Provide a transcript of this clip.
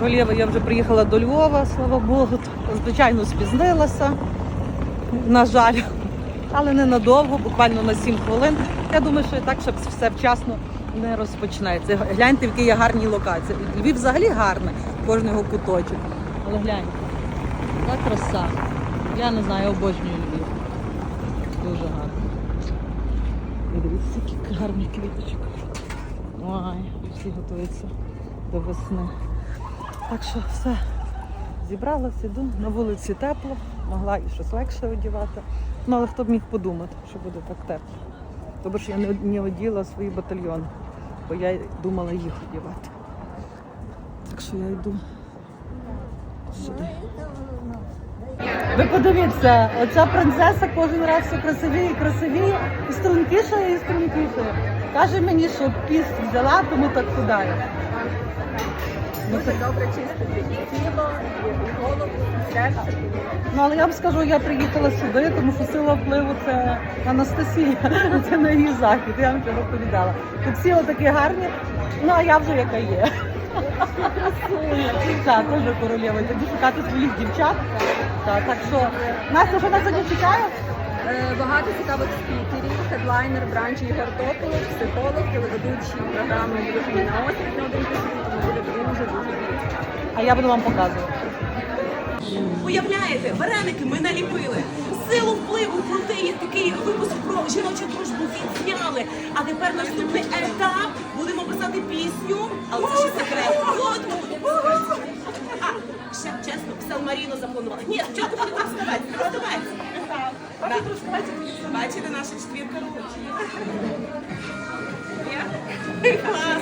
Королєва, я вже приїхала до Львова, слава Богу. Звичайно, спізнилася. На жаль. Але ненадовго, буквально на 7 хвилин. Я думаю, що і так, щоб все вчасно не розпочнеться. Гляньте, в якій є гарні локації. Львів взагалі гарний, кожен його куточок. Але гляньте, яка краса. Я не знаю, я обожнюю Львів. Дуже гарно. Дивіться, які гарні квіточки. Ой, всі готуються до весни. Так що все. Зібралась, іду. На вулиці тепло, могла і щось легше одягати. Ну, але хто б міг подумати, що буде так тепло. Тому що я не, не оділа свої батальйони, бо я думала їх одягати. Так що я йду сюди. Ви подивіться, оця принцеса кожен раз все красивіє і красивіє, і стрункішає, і стрункішає. Каже мені, що піст взяла, тому так худає. Це Добре чистити і тіло, і голову, і серце. Ну, але я вам скажу, я приїхала сюди, тому що сила впливу це Анастасія, це на її захід, я вам це розповідала. Тут всі отакі гарні, ну а я вже яка є. Так, теж королева. Йду шукати своїх дівчат. Так, так що, Настя, що нас сьогодні чекає? Е, Багато цікавих спікерів, хедлайнер бранчі Ігор Тополов, психолог, телеведучий програми «Дружні на острів» А я буду вам показувати. Уявляєте, вареники ми наліпили. Силу впливу крутий такий випуск про жіночу дружбу відзняли. А тепер наступний етап. Будемо писати пісню, але це ще секрет. От. А, ще чесно, псалмаріну запланували. Ні, спочатку будемо розставати. Розставати. Бачите, наша четвірка? Клас.